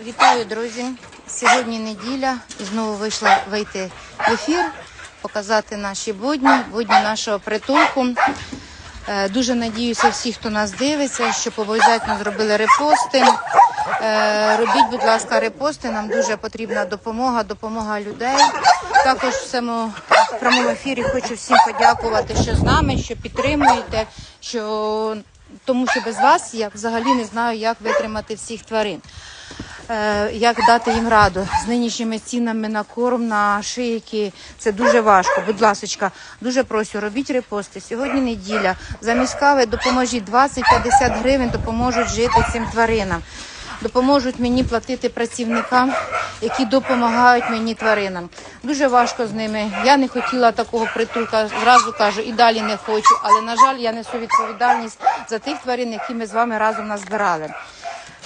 Вітаю, друзі. Сьогодні неділя і знову вийшла вийти в ефір, показати наші будні, будні нашого притулку. Е, Дуже надіюся, всі, хто нас дивиться, щоб обов'язково зробили репости. Е, Робіть, будь ласка, репости. Нам дуже потрібна допомога, допомога людей. Також в цьому прямому ефірі хочу всім подякувати, що з нами, що підтримуєте, що тому що без вас я взагалі не знаю, як витримати всіх тварин. Е, Як дати їм раду з нинішніми цінами на корм, на шийки. Це дуже важко. Будь ласочка, дуже прошу, робіть репости. Сьогодні неділя. Замість кави допоможіть 20-50 гривень, допоможуть жити цим тваринам. Допоможуть мені платити працівникам, які допомагають мені тваринам. Дуже важко з ними. Я не хотіла такого притулка. Зразу кажу, і далі не хочу. Але на жаль, я несу відповідальність за тих тварин, які ми з вами разом назбирали.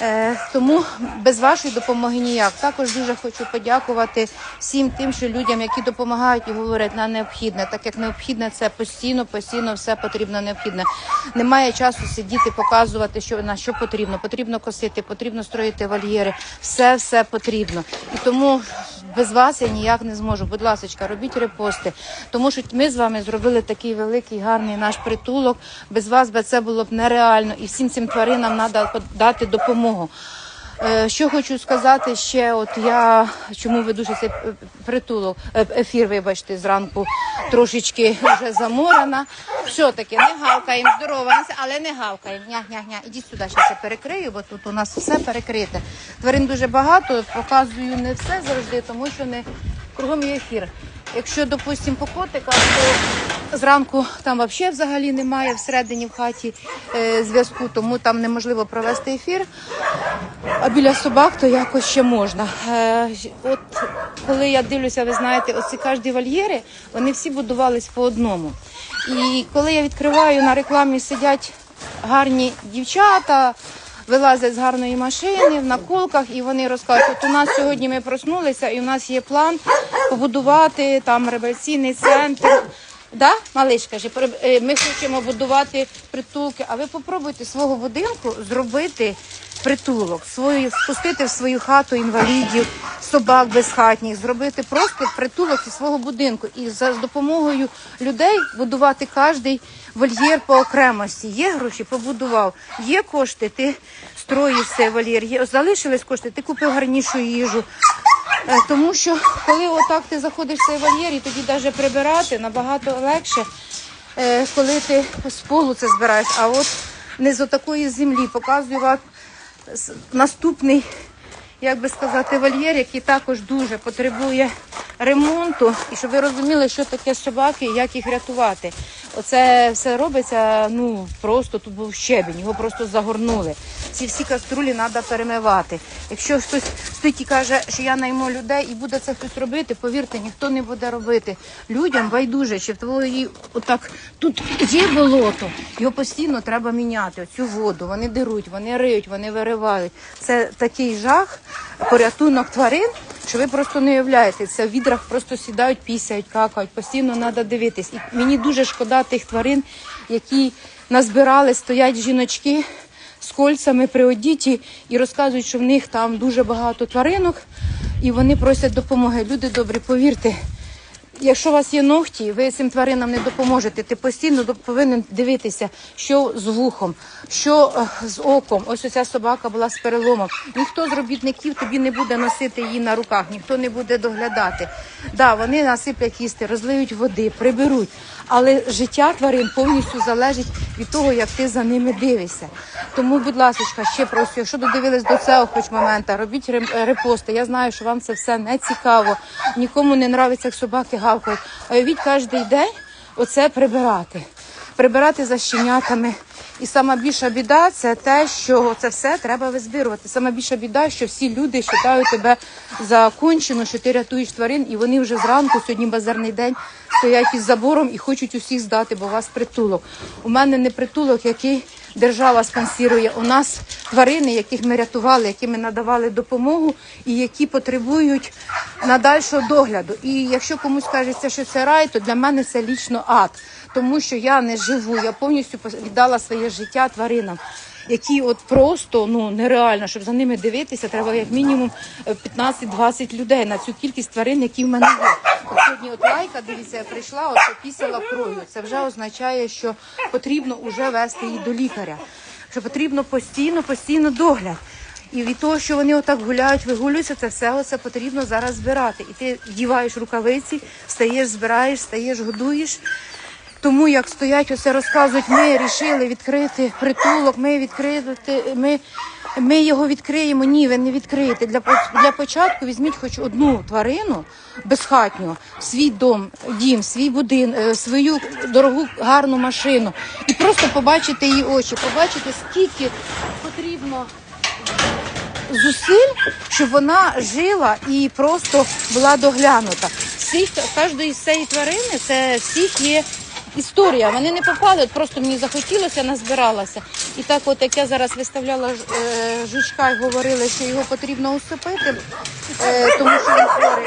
Е, тому без вашої допомоги ніяк. Також дуже хочу подякувати всім тим, що людям, які допомагають і говорять на необхідне, так як необхідне це постійно, постійно все потрібно необхідне. Немає часу сидіти, показувати, що на що потрібно. Потрібно косити, потрібно строїти вольєри. Все, все потрібно. І тому без вас я ніяк не зможу. Будь ласка, робіть репости, тому що ми з вами зробили такий великий, гарний наш притулок. Без вас би це було б нереально, і всім цим тваринам треба дати допомогу. Е, Що хочу сказати ще, от я чому веду цей е, притулок, е, ефір, вибачте, зранку трошечки вже заморена. Все таки не гавкаємо, здороваємося, але не гавкаємо. Ня, ня, ня. Ідіть сюди, ще це перекрию, бо тут у нас все перекрите. Тварин дуже багато, показую не все завжди, тому що не кругом є ефір. Якщо, допустимо, по котиках, то зранку там взагалі взагалі немає всередині в хаті е, зв'язку, тому там неможливо провести ефір. А біля собак то якось ще можна. Е, от коли я дивлюся, ви знаєте, оці кожні вольєри, вони всі будувались по одному. І коли я відкриваю на рекламі сидять гарні дівчата. Вилазять з гарної машини в наколках і вони розказують, у нас сьогодні ми проснулися, і у нас є план побудувати там реабілітаційний центр. Да, малиш каже, «При- е, ми хочемо будувати притулки. А ви попробуйте свого будинку зробити притулок, свою спустити в свою хату інвалідів, собак безхатніх, зробити просто притулок із свого будинку і за допомогою людей будувати кожний вольєр по окремості. Є гроші, побудував, є кошти, ти строїш цей вольєр. Є залишились кошти, ти купив гарнішу їжу. Е, Тому що коли отак ти заходиш в цей вольєр і тоді навіть прибирати набагато легше, е, коли ти з полу це збираєш. А от не з отакої землі показую вам наступний, як би сказати, вольєр, який також дуже потребує ремонту. І щоб ви розуміли, що таке собаки і як їх рятувати. Оце все робиться, ну просто тут був щебінь, його просто загорнули. Ці всі каструлі треба перемивати. Якщо хтось стоїть і каже, що я найму людей і буде це хтось робити, повірте, ніхто не буде робити. Людям байдуже, чи в твоїй отак тут є болото, його постійно треба міняти. Оцю воду. Вони деруть, вони риють, вони виривають. Це такий жах, порятунок тварин, що ви просто не уявляєте. Це в відрах просто сідають, пісяють, какають. Постійно треба дивитись. І мені дуже шкода тих тварин, які назбирали, стоять жіночки з кольцями при одіті і розказують, що в них там дуже багато тваринок, і вони просять допомоги. Люди добрі, повірте. Якщо у вас є ногті, ви цим тваринам не допоможете. Ти постійно повинен дивитися, що з вухом, що е, з оком. Ось оця собака була з переломом. Ніхто з робітників тобі не буде носити її на руках, ніхто не буде доглядати. Да, вони насиплять їсти, розлиють води, приберуть. Але життя тварин повністю залежить від того, як ти за ними дивишся. Тому, будь ласка, ще просто, якщо додивились до цього хоч моменту, робіть е, репости. Я знаю, що вам це все не цікаво. Нікому не нравиться, як собаки гавкають. А уявіть кожен день оце прибирати. Прибирати за щенятами. І сама більша біда це те, що це все треба визбирувати. Сама більша біда, що всі люди вважають тебе за кончену, що ти рятуєш тварин, і вони вже зранку, сьогодні базарний день, стоять під забором і хочуть усіх здати, бо у вас притулок. У мене не притулок, який держава спонсорує. У нас тварини, яких ми рятували, яким ми надавали допомогу, і які потребують надальшого догляду. І якщо комусь кажеться, що це рай, то для мене це лічно ад, тому що я не живу, я повністю віддала своє життя тваринам. які от просто ну нереально, щоб за ними дивитися, треба як мінімум е, 15-20 людей на цю кількість тварин, які в мене є. Сьогодні от лайка, дивіться, я прийшла, от попісила кров'ю. Це вже означає, що потрібно вже вести її до лікаря. Що потрібно постійно, постійно догляд. І від того, що вони отак гуляють, вигулюються, це все оце потрібно зараз збирати. І ти вдіваєш рукавиці, стаєш, збираєш, стаєш, годуєш. Тому як стоять, оце розказують, ми рішили відкрити притулок, ми відкрити, ми, ми його відкриємо. Ні, ви не відкриєте. Для, для початку візьміть хоч одну тварину безхатню, свій дом, дім, свій будин, свою дорогу гарну машину. І просто побачите її очі, побачите, скільки потрібно зусиль, щоб вона жила і просто була доглянута. Всіх кожної з цієї тварини це всіх є історія. Вони не попали, просто мені захотілося, назбиралася. І так, от як я зараз виставляла е, жучка і говорила, що його потрібно усипити, е, тому що він хворий,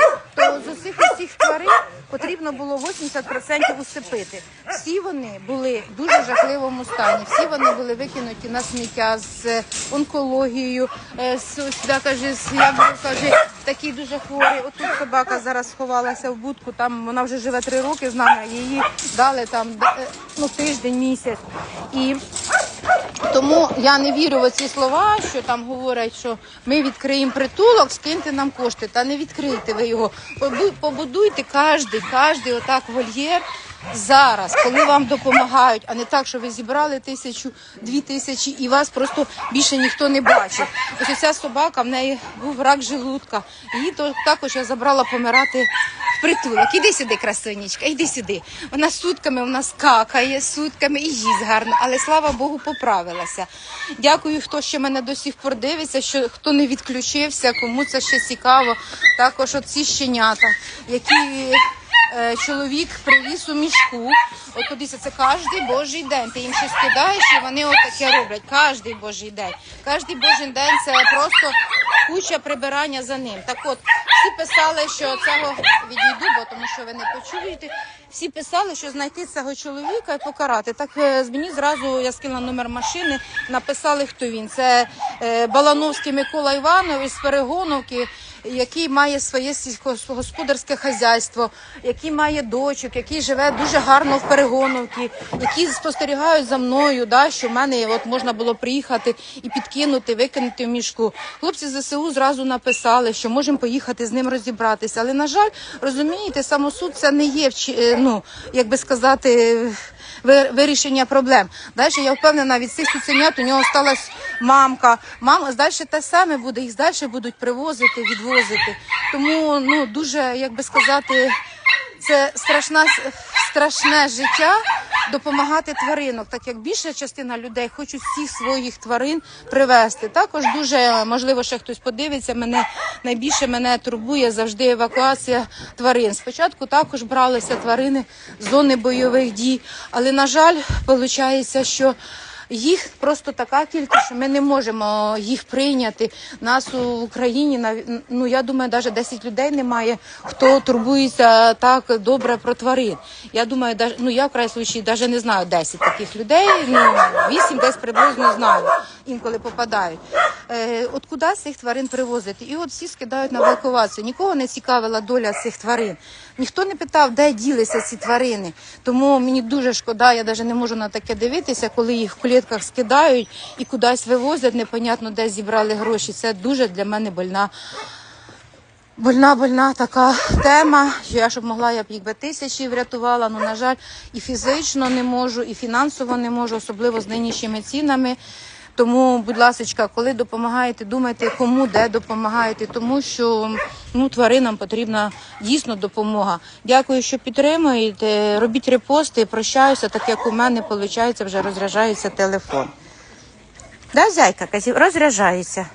усіх усіх тварин потрібно було 80% усипити. Всі вони були в дуже жахливому стані. Всі вони були викинуті на сміття з е, онкологією. е, з- Сюди каже, з я каже, такий дуже хворий. Отут собака зараз сховалася в будку. Там вона вже живе три роки з нами. Її дали там е, ну тиждень, місяць. І тому я не вірю в ці слова, що там говорять, що ми відкриємо притулок, скиньте нам кошти. Та не відкрийте ви його. Побу- Побудуйте кожен, кожен отак вольєр зараз, коли вам допомагають, а не так, що ви зібрали тисячу, дві тисячі і вас просто більше ніхто не бачив. Ось ця собака, в неї був рак желудка. Її також я забрала помирати в притулок. Іди сюди, красунечка, іди сюди. Вона сутками в нас какає, сутками і їсть гарно, але слава Богу, поправилася. Дякую, хто ще мене до сих пор дивиться, що хто не відключився, кому це ще цікаво. Також оці щенята, які чоловік привіз у мішку. От подивіться, це кожен божий день. Ти їм щось кидаєш, і вони отаке роблять. Кожен божий день. Кожен божий день це просто куча прибирання за ним. Так от, всі писали, що цього відійду, бо тому що ви не почуєте. Всі писали, що знайти цього чоловіка і покарати. Так е, з мені зразу я скинула номер машини, написали, хто він. Це е, Балановський Микола Іванович з Перегоновки, який має своє сільськогосподарське хазяйство, який має дочок, який живе дуже гарно в Перегоновці, які спостерігають за мною, да, що в мене от можна було приїхати і підкинути, викинути в мішку. Хлопці ЗСУ зразу написали, що можемо поїхати з ним розібратися. Але на жаль, розумієте, самосуд це не є е, ну, як би сказати. Ви- Вирішення проблем. Далі я впевнена, від цих цуценят у нього сталася мамка. Мама далі те саме буде, їх далі будуть привозити, відвозити. Тому ну дуже, як би сказати, це страшна страшне життя допомагати тваринок, так як більша частина людей хочуть всіх своїх тварин привезти. Також дуже можливо, ще хтось подивиться. Мене найбільше мене турбує завжди евакуація тварин. Спочатку також бралися тварини з зони бойових дій, але на жаль, виходить, що їх просто така кількість, що ми не можемо їх прийняти. Нас у Україні ну я думаю, навіть 10 людей немає, хто турбується так добре про тварин. Я думаю, даже, ну я в край случаї навіть не знаю 10 таких людей. Ну 8 десь приблизно знаю. Інколи попадають. Е, от куди цих тварин привозити? І от всі скидають на евакуацію. Нікого не цікавила доля цих тварин. Ніхто не питав, де ділися ці тварини. Тому мені дуже шкода, я навіть не можу на таке дивитися, коли їх в клітках скидають і кудись вивозять, непонятно де зібрали гроші. Це дуже для мене больна. Больна, больна така тема, що я щоб могла, я б їх би тисячі врятувала. Ну, на жаль, і фізично не можу, і фінансово не можу, особливо з нинішніми цінами. Тому, будь ласка, коли допомагаєте, думайте, кому де допомагаєте, тому що ну, тваринам потрібна дійсно допомога. Дякую, що підтримуєте. Робіть репости, прощаюся, так як у мене виходить, вже розряджається телефон. Да, зайка, розряджається.